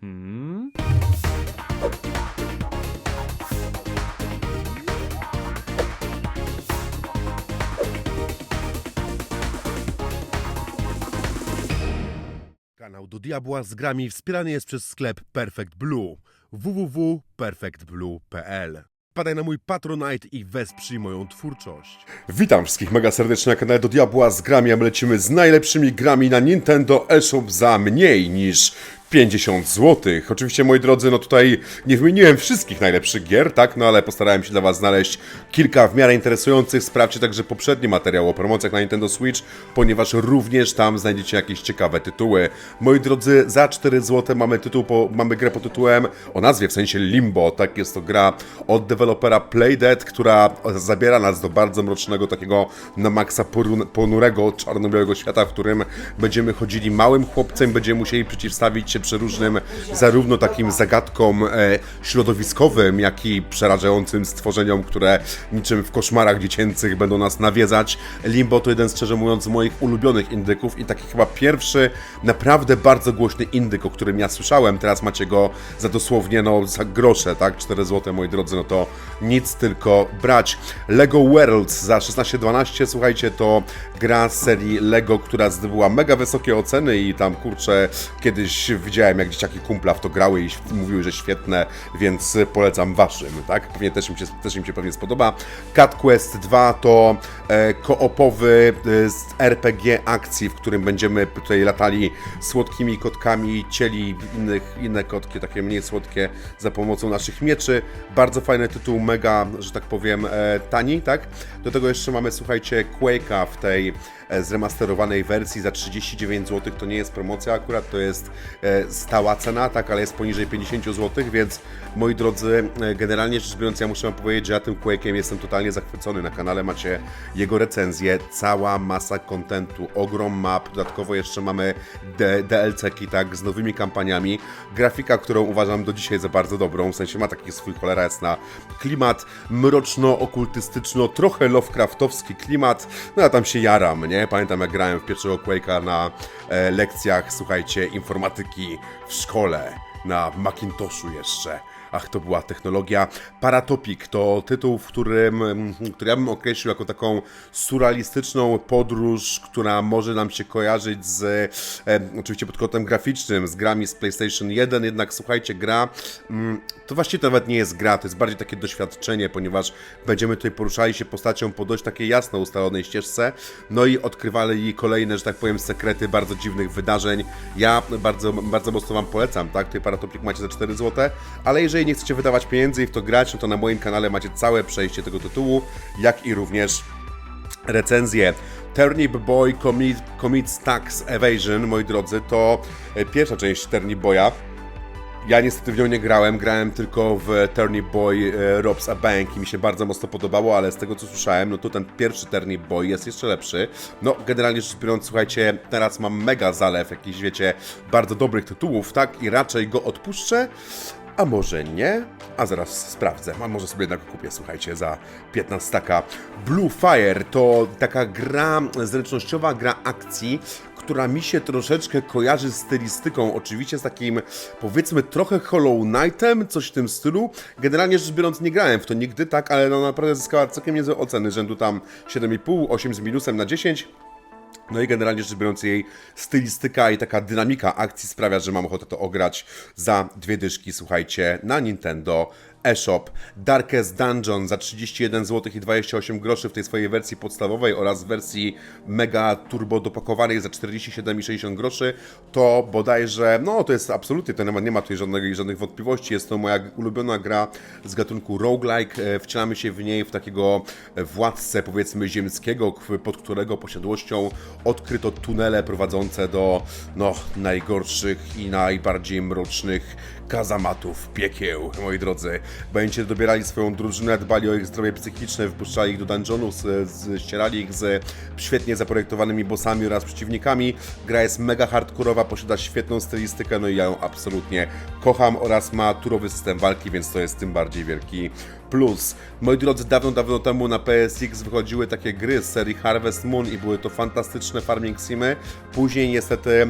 Hmm? Kanał do Diabła z grami wspierany jest przez sklep Perfect Blue www.perfectblue.pl Padaj na mój Patronite i wesprzyj moją twórczość. Witam wszystkich mega serdecznie na kanale do Diabła z grami, a my lecimy z najlepszymi grami na Nintendo eShop za mniej niż 50 zł. Oczywiście, moi drodzy, no tutaj nie wymieniłem wszystkich najlepszych gier, tak? No ale postarałem się dla Was znaleźć kilka w miarę interesujących. Sprawdźcie także poprzedni materiał o promocjach na Nintendo Switch, ponieważ również tam znajdziecie jakieś ciekawe tytuły. Moi drodzy, za 4 zł mamy tytuł, po, mamy grę pod tytułem o nazwie w sensie Limbo, tak? Jest to gra od dewelopera Playdead, która zabiera nas do bardzo mrocznego, takiego na maksa ponurego, czarno-białego świata, w którym będziemy chodzili małym chłopcem, będziemy musieli przeciwstawić się przeróżnym, zarówno takim zagadkom e, środowiskowym, jak i przerażającym stworzeniom, które niczym w koszmarach dziecięcych będą nas nawiedzać. Limbo to jeden, szczerze mówiąc, z moich ulubionych indyków i taki chyba pierwszy naprawdę bardzo głośny indyk, o którym ja słyszałem. Teraz macie go za dosłownie, no, za grosze, tak? 4 zł, moi drodzy, no to nic tylko brać. Lego Worlds za 16-12, słuchajcie, to gra z serii Lego, która zdobyła mega wysokie oceny i tam, kurczę, kiedyś widziałem, jak dzieciaki kumpla w to grały i mówiły, że świetne, więc polecam waszym, tak? Pewnie też im się, też im się pewnie spodoba. Cat Quest 2 to e, koopowy e, RPG akcji, w którym będziemy tutaj latali słodkimi kotkami, cieli innych, inne kotki, takie mniej słodkie, za pomocą naszych mieczy. Bardzo fajny tytuł, mega, że tak powiem, e, tani, tak? Do tego jeszcze mamy, słuchajcie, Quake'a w tej zremasterowanej wersji za 39 zł. To nie jest promocja akurat, to jest e, stała cena, tak, ale jest poniżej 50 zł, więc moi drodzy, e, generalnie rzecz biorąc, ja muszę Wam powiedzieć, że ja tym Quake'iem jestem totalnie zachwycony. Na kanale macie jego recenzję, cała masa kontentu, ogrom map, dodatkowo jeszcze mamy DLC-ki, tak, z nowymi kampaniami. Grafika, którą uważam do dzisiaj za bardzo dobrą, w sensie ma taki swój cholera jasna klimat, mroczno-okultystyczno, trochę Lovecraftowski klimat, no ja tam się jaram, nie? Pamiętam jak grałem w pierwszego Quake'a na e, lekcjach, słuchajcie, informatyki w szkole, na Macintoshu jeszcze. Ach, to była technologia. Paratopic to tytuł, w którym, mm, który ja bym określił jako taką surrealistyczną podróż, która może nam się kojarzyć z, e, oczywiście pod kątem graficznym, z grami z PlayStation 1, jednak słuchajcie, gra, mm, to właściwie to nawet nie jest gra, to jest bardziej takie doświadczenie, ponieważ będziemy tutaj poruszali się postacią po dość takiej jasno ustalonej ścieżce, no i odkrywali kolejne, że tak powiem, sekrety bardzo dziwnych wydarzeń. Ja bardzo, bardzo mocno Wam polecam, tak? Tutaj Paratopik macie za 4 zł, ale jeżeli nie chcecie wydawać pieniędzy i w to grać, no to na moim kanale macie całe przejście tego tytułu, jak i również recenzję. Turnip Boy Commit, Commits Tax Evasion, moi drodzy, to e, pierwsza część Turnip Boya. Ja niestety w nią nie grałem, grałem tylko w Turnip Boy e, Robs a Bank i mi się bardzo mocno podobało, ale z tego co słyszałem, no to ten pierwszy Turnip Boy jest jeszcze lepszy. No, generalnie rzecz biorąc, słuchajcie, teraz mam mega zalew jakichś, wiecie, bardzo dobrych tytułów, tak? I raczej go odpuszczę, a może nie? A zaraz sprawdzę. A może sobie jednak kupię, słuchajcie, za 15 taka. Blue Fire to taka gra zręcznościowa, gra akcji, która mi się troszeczkę kojarzy z stylistyką, oczywiście z takim powiedzmy trochę Hollow Knightem, coś w tym stylu. Generalnie rzecz biorąc nie grałem w to nigdy, tak, ale no naprawdę zyskała całkiem niezłe oceny, rzędu tam 7,5, 8 z minusem na 10. No i generalnie rzecz biorąc, jej stylistyka i taka dynamika akcji sprawia, że mam ochotę to ograć za dwie dyszki, słuchajcie, na Nintendo eShop. Darkest Dungeon za 31 zł i 28 groszy w tej swojej wersji podstawowej oraz wersji mega turbo dopakowanej za 47,60 groszy. To bodajże, no to jest absolutnie, to nie nie ma tutaj żadnych, żadnych wątpliwości. Jest to moja ulubiona gra z gatunku roguelike. E, Wcielamy się w niej w takiego władcę, powiedzmy, ziemskiego, pod którego posiadłością odkryto tunele prowadzące do, no, najgorszych i najbardziej mrocznych kazamatów, piekieł, moi drodzy. Będziecie dobierali swoją drużynę, dbali o ich zdrowie psychiczne, wpuszczali ich do dungeonów, z, z, ścierali ich z świetnie zaprojektowanymi bossami oraz przeciwnikami. Gra jest mega hardkorowa, posiada świetną stylistykę, no i ja ją absolutnie kocham oraz ma turowy system walki, więc to jest tym bardziej wielki Moi drodzy, dawno, dawno temu na PSX wychodziły takie gry z serii Harvest Moon i były to fantastyczne farming simy. Później niestety e,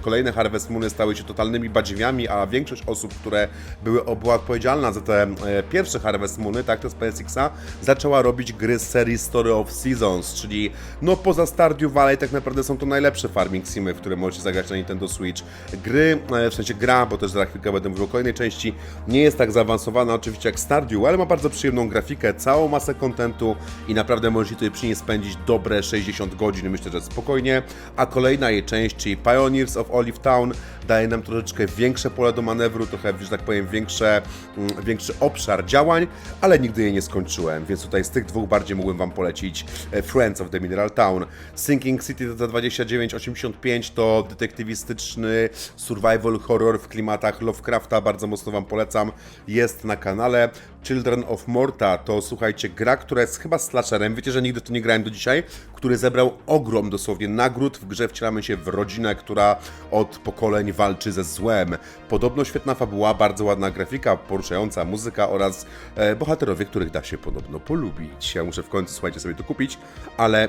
kolejne Harvest Moony stały się totalnymi badziwiami, a większość osób, które były, była odpowiedzialna za te e, pierwsze Harvest Moony, tak, to z PSX-a, zaczęła robić gry z serii Story of Seasons, czyli no poza Stardew Valley tak naprawdę są to najlepsze farming simy, w które możecie zagrać na Nintendo Switch. Gry, e, w sensie gra, bo też za chwilkę będę mówił o kolejnej części, nie jest tak zaawansowana oczywiście jak Stardew, ale ma bardzo przyjemną grafikę, całą masę kontentu i naprawdę możecie tutaj przy niej spędzić dobre 60 godzin, myślę, że spokojnie. A kolejna jej część, czyli Pioneers of Olive Town, daje nam troszeczkę większe pole do manewru, trochę, że tak powiem, większe, mm, większy obszar działań, ale nigdy jej nie skończyłem, więc tutaj z tych dwóch bardziej mógłbym Wam polecić e, Friends of the Mineral Town. Sinking City za 29,85 to detektywistyczny survival horror w klimatach Lovecrafta, bardzo mocno Wam polecam, jest na kanale. Children of Morta to słuchajcie, gra, która jest chyba slasherem, wiecie, że nigdy to nie grałem do dzisiaj, który zebrał ogrom dosłownie nagród. W grze wcielamy się w rodzinę, która od pokoleń walczy ze złem. Podobno świetna fabuła, bardzo ładna grafika, poruszająca muzyka oraz e, bohaterowie, których da się podobno polubić. Ja muszę w końcu, słuchajcie, sobie to kupić, ale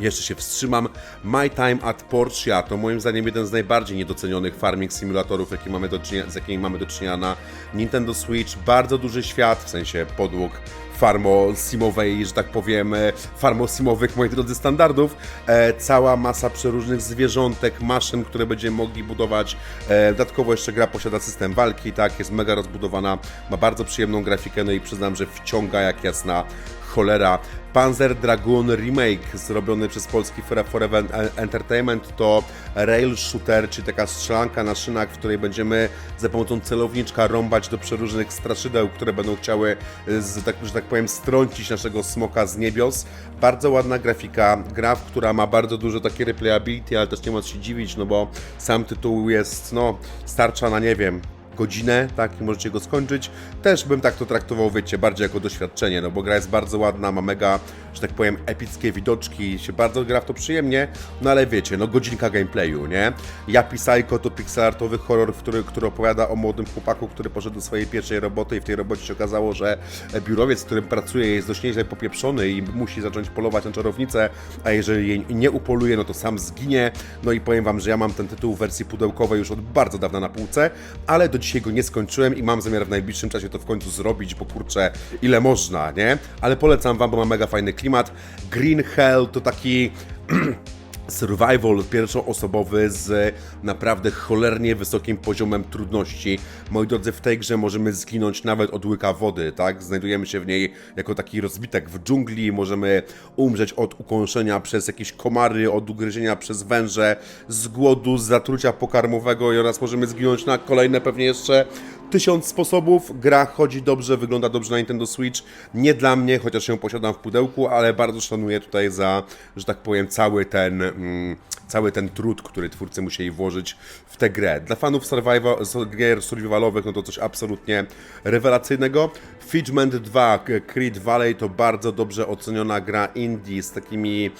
jeszcze się wstrzymam. My Time at Portia to moim zdaniem jeden z najbardziej niedocenionych farming simulatorów, jaki mamy do czynienia, z jakimi mamy do czynienia na Nintendo Switch. Bardzo duży świat, w sensie podłóg farmo-simowej, że tak powiem, e, farmo-simowych, moi drodzy, standardów. E, cała masa przeróżnych zwierzątek, maszyn, które będziemy mogli budować. E, dodatkowo jeszcze gra posiada system walki, tak, jest mega rozbudowana, ma bardzo przyjemną grafikę, no i przyznam, że wciąga jak jasna cholera. Panzer Dragoon Remake zrobiony przez polski Forever Entertainment to rail shooter, czyli taka strzelanka na szynach, w której będziemy za pomocą celowniczka rąbać do przeróżnych straszydeł, które będą chciały, z, tak, że tak powiem, strącić naszego smoka z niebios. Bardzo ładna grafika, gra, która ma bardzo dużo takie replayability, ale też nie ma co się dziwić, no bo sam tytuł jest, no, starcza na, nie wiem, godzinę, tak, i możecie go skończyć. Też bym tak to traktował, wiecie, bardziej jako doświadczenie, no bo gra jest bardzo ładna, ma mega, że tak powiem, epickie widoczki, się bardzo gra w to przyjemnie, no ale wiecie, no godzinka gameplayu, nie? Yapi Psycho to pixelartowy horror, który, który opowiada o młodym chłopaku, który poszedł do swojej pierwszej roboty i w tej robocie się okazało, że biurowiec, którym pracuje jest dość nieźle popieprzony i musi zacząć polować na czarownicę, a jeżeli jej nie upoluje, no to sam zginie. No i powiem Wam, że ja mam ten tytuł w wersji pudełkowej już od bardzo dawna na półce, ale do dzisiaj go nie skończyłem i mam zamiar w najbliższym czasie to w końcu zrobić, bo kurczę, ile można, nie? Ale polecam Wam, bo ma mega fajny klimat. Green Hell to taki... survival pierwszoosobowy z naprawdę cholernie wysokim poziomem trudności. Moi drodzy, w tej grze możemy zginąć nawet od łyka wody, tak? Znajdujemy się w niej jako taki rozbitek w dżungli, możemy umrzeć od ukąszenia przez jakieś komary, od ugryzienia przez węże, z głodu, z zatrucia pokarmowego oraz możemy zginąć na kolejne pewnie jeszcze tysiąc sposobów. Gra chodzi dobrze, wygląda dobrze na Nintendo Switch. Nie dla mnie, chociaż ją posiadam w pudełku, ale bardzo szanuję tutaj za, że tak powiem, cały ten, mm, cały ten trud, który twórcy musieli włożyć w tę grę. Dla fanów survival, gier survivalowych, no to coś absolutnie rewelacyjnego. Fidgement 2 Creed Valley to bardzo dobrze oceniona gra indie z takimi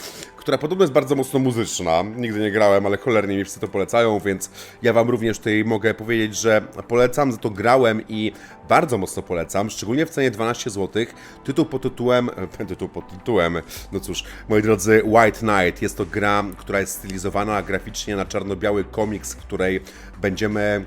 która podobno jest bardzo mocno muzyczna. Nigdy nie grałem, ale cholernie mi wszyscy to polecają, więc ja Wam również tutaj mogę powiedzieć, że polecam, za to grałem i bardzo mocno polecam, szczególnie w cenie 12 zł. Tytuł pod tytułem, tytuł pod tytułem, no cóż, moi drodzy, White Knight. Jest to gra, która jest stylizowana graficznie na czarno-biały komiks, w której będziemy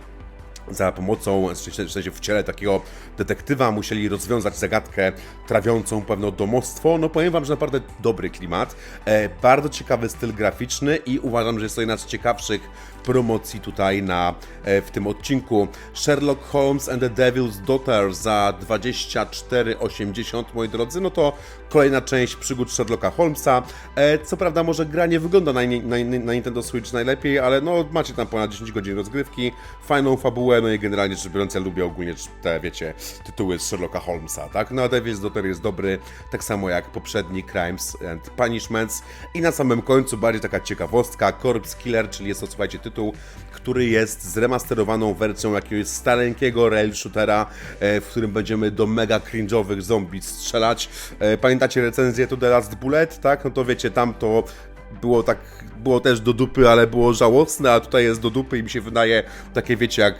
za pomocą, w sensie w ciele takiego detektywa musieli rozwiązać zagadkę trawiącą pewne domostwo. No powiem Wam, że naprawdę dobry klimat, e, bardzo ciekawy styl graficzny i uważam, że jest to jedna z ciekawszych promocji tutaj na, e, w tym odcinku. Sherlock Holmes and the Devil's Daughter za 24,80 moi drodzy, no to kolejna część przygód Sherlocka Holmesa. E, co prawda może gra nie wygląda na, na, na Nintendo Switch najlepiej, ale no macie tam ponad 10 godzin rozgrywki, fajną fabułę, no i generalnie rzecz biorąc ja lubię ogólnie te, wiecie, tytuły Sherlocka Holmesa, tak? No a Devil's Daughter jest dobry, tak samo jak poprzedni Crimes and Punishments. I na samym końcu bardziej taka ciekawostka, Corpse Killer, czyli jest to, słuchajcie, tytuł, który jest zremasterowaną wersją jakiegoś stareńkiego rail shootera, e, w którym będziemy do mega cringe'owych zombie strzelać. E, pamiętacie recenzję to The Last Bullet, tak? No to wiecie, tam to było tak, było też do dupy, ale było żałosne, a tutaj jest do dupy i mi się wydaje takie, wiecie, jak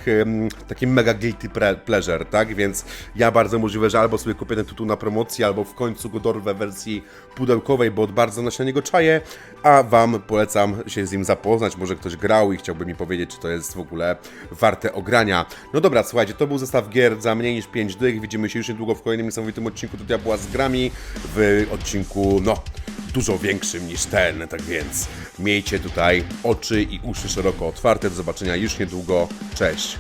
taki mega guilty pleasure, tak? Więc ja bardzo możliwe, że albo sobie kupię ten tytuł na promocji, albo w końcu go dorwę w wersji pudełkowej, bo od bardzo na niego czaję, a wam polecam się z nim zapoznać, może ktoś grał i chciałby mi powiedzieć, czy to jest w ogóle warte ogrania. No dobra, słuchajcie, to był zestaw gier za mniej niż 5 dych, widzimy się już niedługo w kolejnym niesamowitym odcinku Do Diabła z grami, w odcinku, no, dużo większym niż ten, tak więc miejcie tutaj oczy i uszy szeroko otwarte, do zobaczenia już niedługo, cześć!